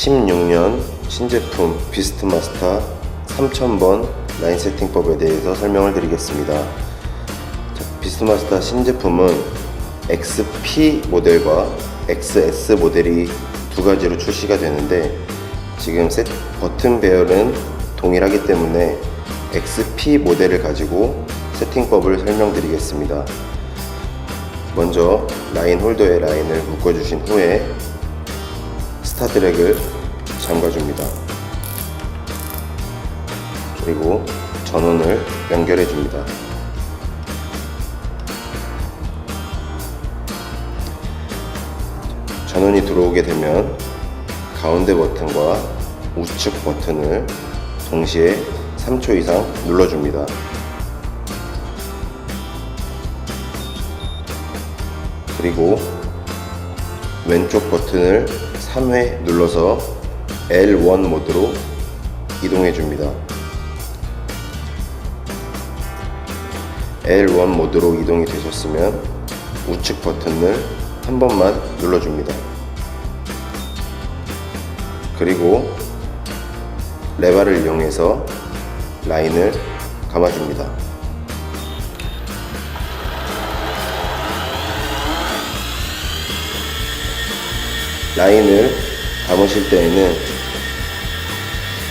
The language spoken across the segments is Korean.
16년 신제품 비스트마스터 3000번 라인 세팅법에 대해서 설명을 드리겠습니다. 자, 비스트마스터 신제품은 XP 모델과 XS 모델이 두 가지로 출시가 되는데 지금 세, 버튼 배열은 동일하기 때문에 XP 모델을 가지고 세팅법을 설명드리겠습니다. 먼저 라인 홀더에 라인을 묶어주신 후에 스타드랙을 잠가줍니다. 그리고 전원을 연결해 줍니다. 전원이 들어오게 되면 가운데 버튼과 우측 버튼을 동시에 3초 이상 눌러줍니다. 그리고 왼쪽 버튼을 3회 눌러서 L1 모드로 이동해 줍니다. L1 모드로 이동이 되셨으면 우측 버튼을 한 번만 눌러줍니다. 그리고 레바를 이용해서 라인을 감아줍니다. 라인을 감으실 때에는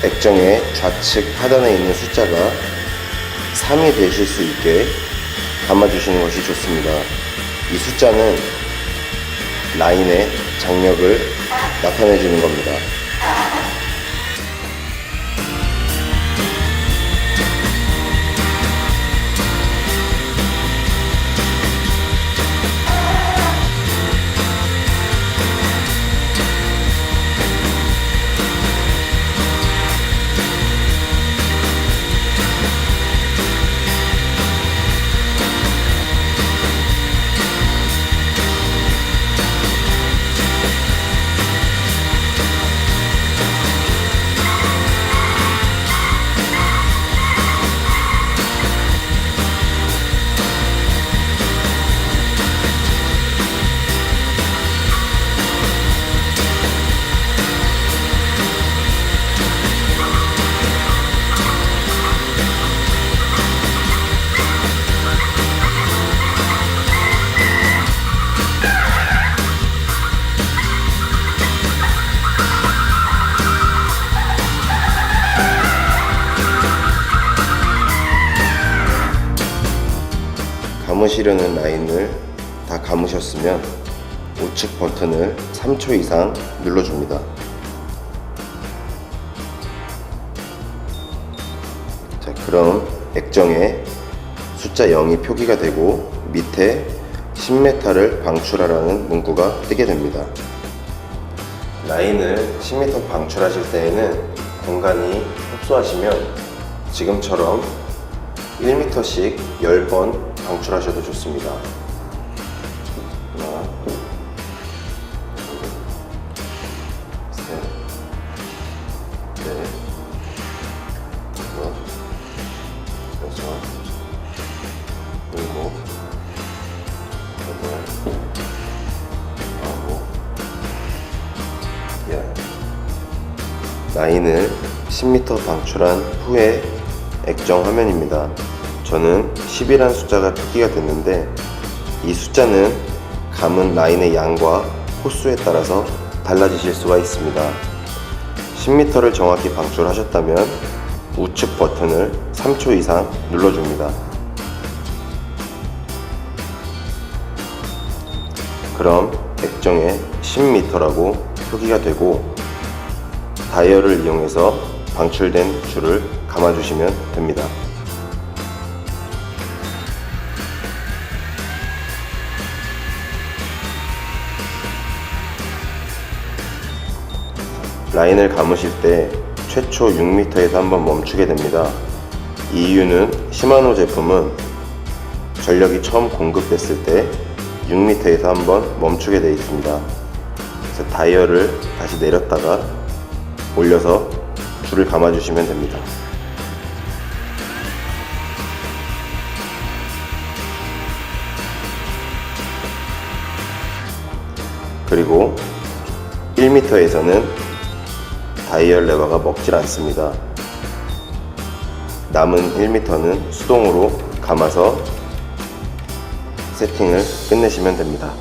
액정의 좌측 하단에 있는 숫자가 3이 되실 수 있게 감아주시는 것이 좋습니다. 이 숫자는 라인의 장력을 나타내 주는 겁니다. 감으시려는 라인을 다 감으셨으면 우측 버튼을 3초 이상 눌러줍니다. 자, 그럼 액정에 숫자 0이 표기가 되고 밑에 10m를 방출하라는 문구가 뜨게 됩니다. 라인을 10m 방출하실 때에는 공간이 협소하시면 지금처럼 1m씩 10번 방출하셔도 좋습니다. 라인을 10m 방출한 후에 액정 화면입니다. 저는 10이라는 숫자가 표기가 됐는데 이 숫자는 감은 라인의 양과 호수에 따라서 달라지실 수가 있습니다. 10m를 정확히 방출하셨다면 우측 버튼을 3초 이상 눌러줍니다. 그럼 액정에 10m라고 표기가 되고 다이얼을 이용해서 방출된 줄을 감아주시면 됩니다. 라인을 감으실 때 최초 6m에서 한번 멈추게 됩니다. 이 이유는 시마노 제품은 전력이 처음 공급됐을 때 6m에서 한번 멈추게 되어 있습니다. 그래서 다이얼을 다시 내렸다가 올려서 줄을 감아주시면 됩니다. 그리고 1m에서는 다이얼 레버가 먹질 않습니다. 남은 1m는 수동으로 감아서 세팅을 끝내시면 됩니다.